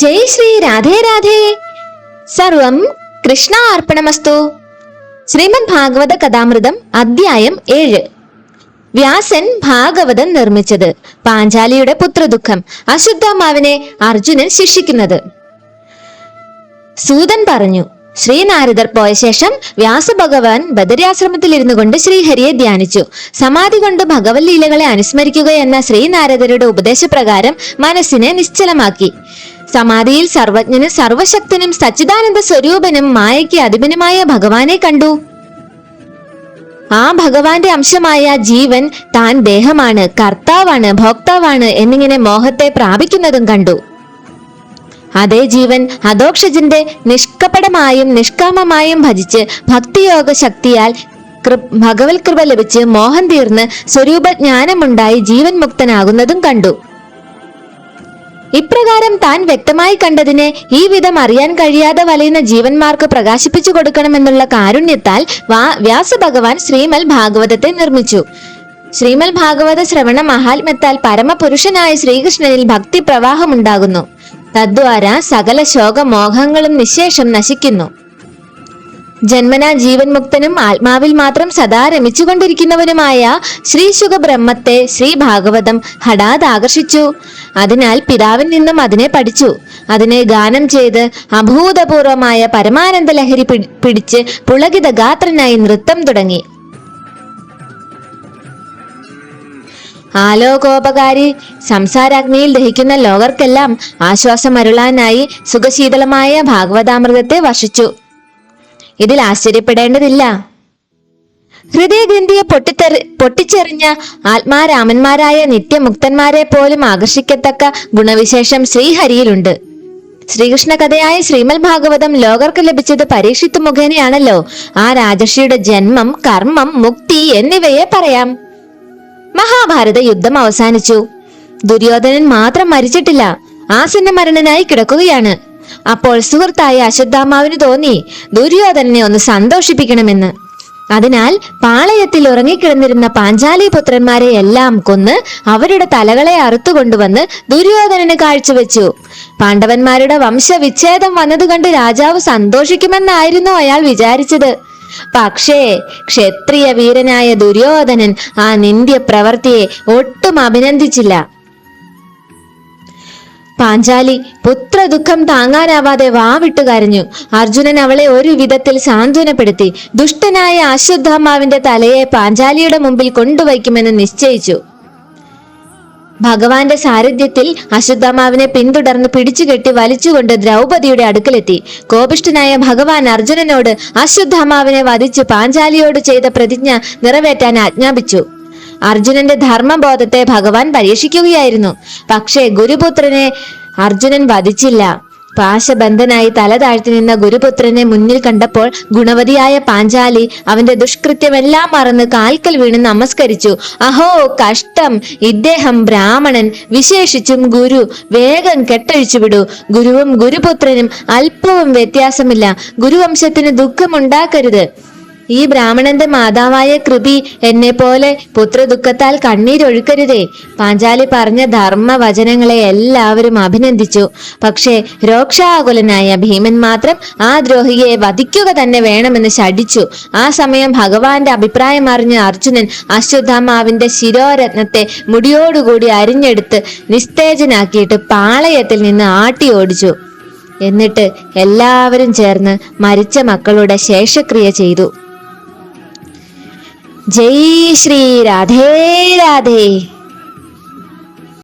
ജയ് ശ്രീ രാധേ രാധേ. സർവം അർപ്പണമസ്തു ശ്രീമദ് ഭാഗവത കഥാമൃതം അധ്യായം ഏഴ്. വ്യാസൻ ഭാഗവതം നിർമ്മിച്ചത് പാഞ്ചാലിയുടെ പുത്രദുഃഖം അശുദ്ധാമാവിനെ അർജുനൻ ശിക്ഷിക്കുന്നത്. സൂതൻ പറഞ്ഞു ശ്രീനാരദർ പോയ ശേഷം വ്യാസഭഗവാൻ ബദര്യാശ്രമത്തിൽ ഇരുന്നു കൊണ്ട് ശ്രീഹരിയെ ധ്യാനിച്ചു. സമാധി കൊണ്ട് ഭഗവത് ലീലകളെ അനുസ്മരിക്കുക എന്ന ശ്രീനാരദരുടെ ഉപദേശപ്രകാരം മനസ്സിനെ നിശ്ചലമാക്കി. സമാധിയിൽ സർവജ്ഞനും സർവശക്തനും സച്ചിദാനന്ദ സ്വരൂപനും മായയ്ക്ക് അധിപനുമായ ഭഗവാനെ കണ്ടു. ആ ഭഗവാന്റെ അംശമായ ജീവൻ താൻ ദേഹമാണ് കർത്താവാണ് ഭോക്താവാണ് എന്നിങ്ങനെ മോഹത്തെ പ്രാപിക്കുന്നതും കണ്ടു. അതേ ജീവൻ അധോക്ഷജന്റെ നിഷ്കപടമായും നിഷ്കാമമായും ഭജിച്ച് ഭക്തിയോഗ ശക്തിയാൽ കൃ ഭഗവത് കൃപ ലഭിച്ച് മോഹം തീർന്ന് സ്വരൂപജ്ഞാനമുണ്ടായി ജീവൻ മുക്തനാകുന്നതും കണ്ടു. ഇപ്രകാരം താൻ വ്യക്തമായി കണ്ടതിനെ ഈ വിധം അറിയാൻ കഴിയാതെ വലയുന്ന ജീവന്മാർക്ക് പ്രകാശിപ്പിച്ചു കൊടുക്കണമെന്നുള്ള കാരുണ്യത്താൽ വാ വ്യാസഭഗവാൻ ശ്രീമൽ ഭാഗവതത്തെ നിർമ്മിച്ചു. ശ്രീമൽ ഭാഗവത ശ്രവണ മഹാത്മ്യത്താൽ പരമപുരുഷനായ ശ്രീകൃഷ്ണനിൽ ഭക്തി പ്രവാഹമുണ്ടാകുന്നു തദ്വാര സകല ശോകമോഹങ്ങളും നിശേഷം നശിക്കുന്നു. ജന്മനാ ജീവൻ മുക്തനും ആത്മാവിൽ മാത്രം സദാ രമിച്ചുകൊണ്ടിരിക്കുന്നവനുമായ ശ്രീ സുഖബ്രഹ്മത്തെ ശ്രീ ഭാഗവതം ഹഠാത് ആകർഷിച്ചു. അതിനാൽ പിതാവിൽ നിന്നും അതിനെ പഠിച്ചു. അതിനെ ഗാനം ചെയ്ത് അഭൂതപൂർവമായ പരമാനന്ദ ലഹരി പിടിച്ച് പുളകിത ഗാത്രനായി നൃത്തം തുടങ്ങി. ആലോകോപകാരി സംസാരാഗ്നിയിൽ ദഹിക്കുന്ന ലോകർക്കെല്ലാം ആശ്വാസമരുളാനായി സുഖശീതളമായ ഭാഗവതാമൃതത്തെ വർഷിച്ചു. ഇതിൽ ആശ്ചര്യപ്പെടേണ്ടതില്ല. ഹൃദയഗ്രന്ഥിയെ പൊട്ടിത്തെറി പൊട്ടിച്ചെറിഞ്ഞ ആത്മാരാമന്മാരായ നിത്യമുക്തന്മാരെ പോലും ആകർഷിക്കത്തക്ക ഗുണവിശേഷം ശ്രീഹരിയിലുണ്ട്. ശ്രീകൃഷ്ണ കഥയായ ശ്രീമൽ ഭാഗവതം ലോകർക്ക് ലഭിച്ചത് പരീക്ഷിത്തു മുഖേനയാണല്ലോ. ആ രാജർഷിയുടെ ജന്മം കർമ്മം മുക്തി എന്നിവയെ പറയാം. മഹാഭാരത യുദ്ധം അവസാനിച്ചു. ദുര്യോധനൻ മാത്രം മരിച്ചിട്ടില്ല. ആസന്ന മരണനായി കിടക്കുകയാണ്. അപ്പോൾ സുഹൃത്തായ അശ്വത്ഥാമാവിന് തോന്നി ദുര്യോധനനെ ഒന്ന് സന്തോഷിപ്പിക്കണമെന്ന്. അതിനാൽ പാളയത്തിൽ ഉറങ്ങിക്കിടന്നിരുന്ന പാഞ്ചാലി പുത്രന്മാരെ എല്ലാം കൊന്ന് അവരുടെ തലകളെ അറുത്തുകൊണ്ടുവന്ന് ദുര്യോധനന് കാഴ്ചവെച്ചു. പാണ്ഡവന്മാരുടെ വംശവിച്ഛേദം വന്നതുകണ്ട് രാജാവ് സന്തോഷിക്കുമെന്നായിരുന്നു അയാൾ വിചാരിച്ചത്. പക്ഷേ ക്ഷത്രിയ വീരനായ ദുര്യോധനൻ ആ നിന്ദ്യ പ്രവൃത്തിയെ ഒട്ടും അഭിനന്ദിച്ചില്ല. പാഞ്ചാലി പുത്രദുഃഖം താങ്ങാനാവാതെ വാവിട്ടു കരഞ്ഞു. അർജുനൻ അവളെ ഒരു വിധത്തിൽ സാന്ത്വനപ്പെടുത്തി. ദുഷ്ടനായ അശ്വത്ഥാമാവിന്റെ തലയെ പാഞ്ചാലിയുടെ മുമ്പിൽ കൊണ്ടുവയ്ക്കുമെന്ന് നിശ്ചയിച്ചു. ഭഗവാന്റെ സാരഥ്യത്തിൽ അശ്വത്ഥാമാവിനെ പിന്തുടർന്ന് പിടിച്ചുകെട്ടി വലിച്ചുകൊണ്ട് ദ്രൗപദിയുടെ അടുക്കലെത്തി. കോപിഷ്ഠനായ ഭഗവാൻ അർജുനനോട് അശ്വത്ഥാമാവിനെ വധിച്ച് പാഞ്ചാലിയോട് ചെയ്ത പ്രതിജ്ഞ നിറവേറ്റാൻ ആജ്ഞാപിച്ചു. അർജുനന്റെ ധർമ്മബോധത്തെ ഭഗവാൻ പരീക്ഷിക്കുകയായിരുന്നു. പക്ഷേ ഗുരുപുത്രനെ അർജുനൻ വധിച്ചില്ല. പാശബന്ധനായി തല താഴ്ത്തി നിന്ന ഗുരുപുത്രനെ മുന്നിൽ കണ്ടപ്പോൾ ഗുണവതിയായ പാഞ്ചാലി അവന്റെ ദുഷ്കൃത്യമെല്ലാം മറന്ന് കാൽക്കൽ വീണ് നമസ്കരിച്ചു. അഹോ കഷ്ടം. ഇദ്ദേഹം ബ്രാഹ്മണൻ. വിശേഷിച്ചും ഗുരു. വേഗം കെട്ടഴിച്ചു വിടൂ. ഗുരുവും ഗുരുപുത്രനും അല്പവും വ്യത്യാസമില്ല. ഗുരുവംശത്തിന് ദുഃഖമുണ്ടാക്കരുത്. ഈ ബ്രാഹ്മണന്റെ മാതാവായ കൃപി എന്നെ പോലെ പുത്രദുഃഖത്താൽ കണ്ണീരൊഴുക്കരുതേ. പാഞ്ചാലി പറഞ്ഞ ധർമ്മവചനങ്ങളെ എല്ലാവരും അഭിനന്ദിച്ചു. പക്ഷേ രോക്ഷാകുലനായ ഭീമൻ മാത്രം ആ ദ്രോഹിയെ വധിക്കുക തന്നെ വേണമെന്ന് ശഠിച്ചു. ആ സമയം ഭഗവാന്റെ അഭിപ്രായം അറിഞ്ഞ അർജുനൻ അശ്വത്ഥാമാവിന്റെ ശിരോരത്നത്തെ മുടിയോടുകൂടി അരിഞ്ഞെടുത്ത് നിസ്തേജനാക്കിയിട്ട് പാളയത്തിൽ നിന്ന് ആട്ടി ഓടിച്ചു. എന്നിട്ട് എല്ലാവരും ചേർന്ന് മരിച്ച മക്കളുടെ ശേഷക്രിയ ചെയ്തു. जय श्री राधे राधे।